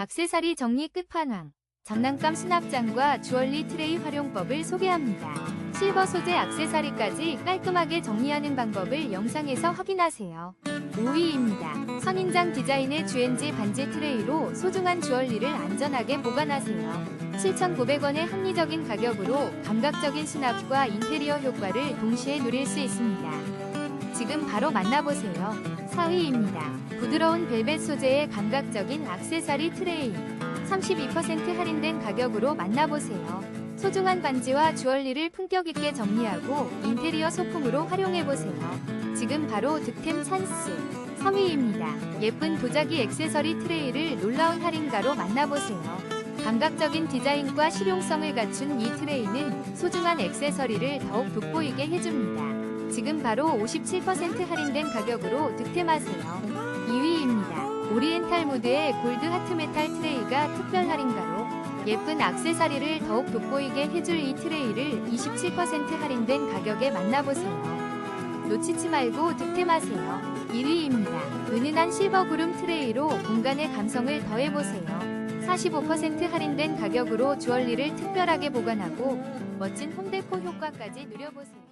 악세사리 정리 끝판왕. 장난감 수납장과 주얼리 트레이 활용법을 소개합니다. 실버 소재 악세사리까지 깔끔하게 정리하는 방법을 영상에서 확인하세요. 5위입니다. 선인장 디자인의 GNG 반지 트레이로 소중한 주얼리를 안전하게 보관하세요. 7,900원의 합리적인 가격으로 감각적인 수납과 인테리어 효과를 동시에 누릴 수 있습니다. 지금 바로 만나보세요. 4위입니다. 부드러운 벨벳 소재의 감각적인 악세사리 트레이. 32% 할인된 가격으로 만나보세요. 소중한 반지와 주얼리를 품격 있게 정리하고 인테리어 소품으로 활용해보세요. 지금 바로 득템 찬스. 3위입니다. 예쁜 도자기 액세서리 트레이를 놀라운 할인가로 만나보세요. 감각적인 디자인과 실용성을 갖춘 이 트레이는 소중한 액세서리를 더욱 돋보이게 해줍니다. 지금 바로 57% 할인된 가격으로 득템하세요. 2위입니다. 오리엔탈 무드의 골드 하트 메탈 트레이가 특별 할인가로 예쁜 악세사리를 더욱 돋보이게 해줄 이 트레이를 27% 할인된 가격에 만나보세요. 놓치지 말고 득템하세요. 1위입니다. 은은한 실버 구름 트레이로 공간의 감성을 더해보세요. 45% 할인된 가격으로 주얼리를 특별하게 보관하고 멋진 홈데코 효과까지 누려보세요.